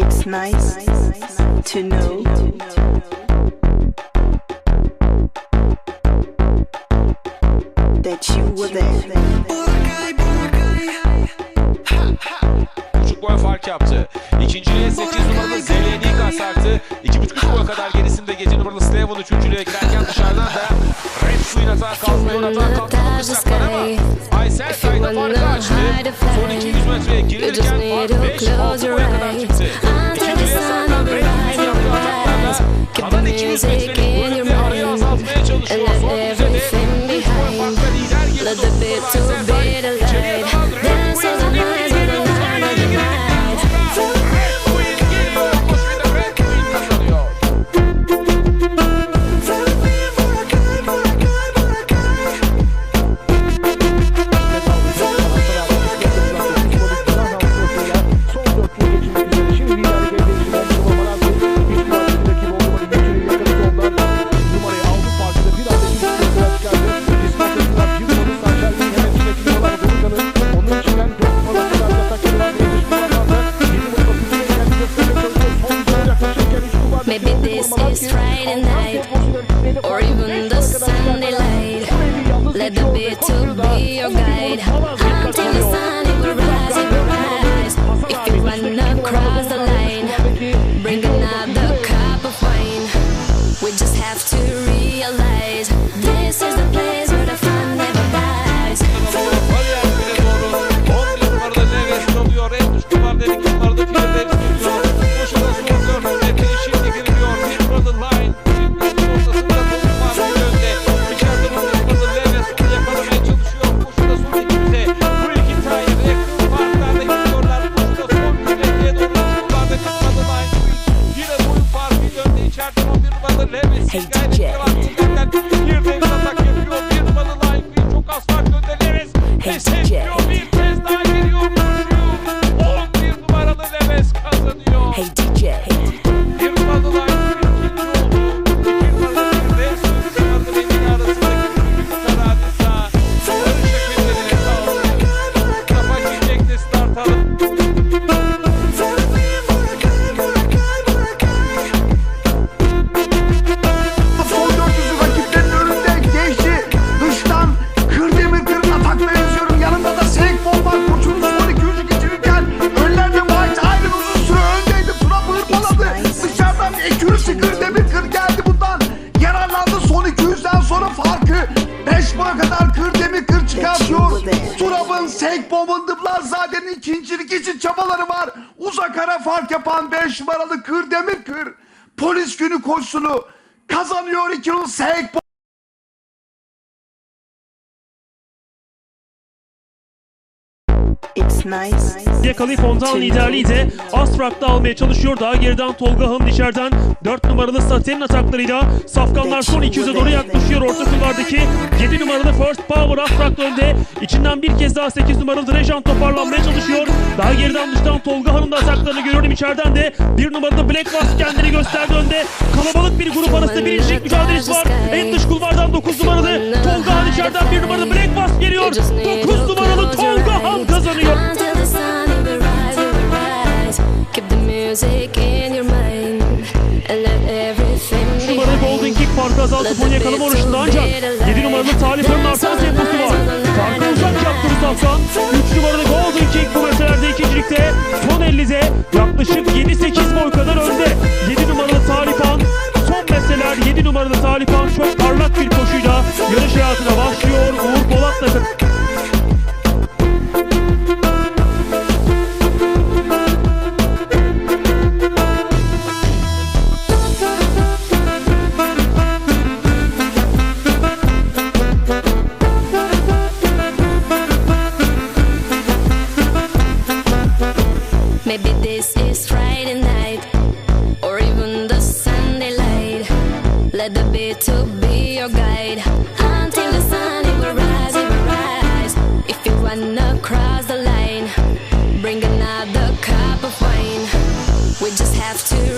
It's nice to know that you were there. buçuk boy fark yaptı. İkinciliğe 8 numaralı Zeleni sarktı. 2,5 boy kadar gerisinde gece numaralı Steven üçüncülüğe girerken dışarıdan da Red Suyun atağa kalkmıyor. Atağa kalkmamış saklar ama Aysel sayda farkı açtı. Son 200 metreye girilirken fark 5-6 boya kadar çıktı. Kalan 200 metrelik bölümde arayı azaltmaya Beat to be your guide. Until the sun it will rise, it will rise If you wanna cross the line Bring another cup of wine. We just have to realize farkı önde. İçeride 11 numaralı Neves. Hey, DJ. Firdevs atak yapıyor. Seyik Bomb'un zaten ikincilik için çabaları var. Uzak ara fark yapan 5 numaralı Kırdemir Kır. Polis günü koşusunu kazanıyor 2 yıl Seyik Yakalayıp ondan liderliği de Asfrak'ta almaya çalışıyor. Daha geriden Tolga Han'ın içeriden 4 numaralı Saten'in ataklarıyla Safkanlar son 200'e doğru yaklaşıyor. Orta kulvardaki 7 numaralı First Power Asfrak önde. İçinden bir kez daha 8 numaralı Drejan toparlanmaya çalışıyor. Daha geriden dıştan Tolga Han'ın da ataklarını görüyorum. içeriden de 1 numaralı Black Mask kendini gösterdi önde. Kalabalık bir grup arasında birincilik mücadelesi var. En dış kulvardan 9 numaralı Tolga Han içeriden 1 numaralı Black Mask geliyor. 9 numaralı music in your mind And let everything Üç be numaralı Golden Kick farkı azalttı son yakalama oruçunda ancak 7 numaralı Talip Han'ın artan temposu var. Farkı uzak yaptı bu safkan. 3 numaralı Golden Kick bu meselelerde ikincilikte son 50'de yaklaşık 7-8 boy kadar önde. 7 numaralı Talip Han son meseler 7 numaralı Talip Han çok parlak bir koşuyla yarış hayatına başlıyor. Maybe this is Friday night Or even the Sunday light. Let the beat to be your guide Until the sun it will rise, it will rise. If you wanna cross the line Bring another cup of wine. We just have to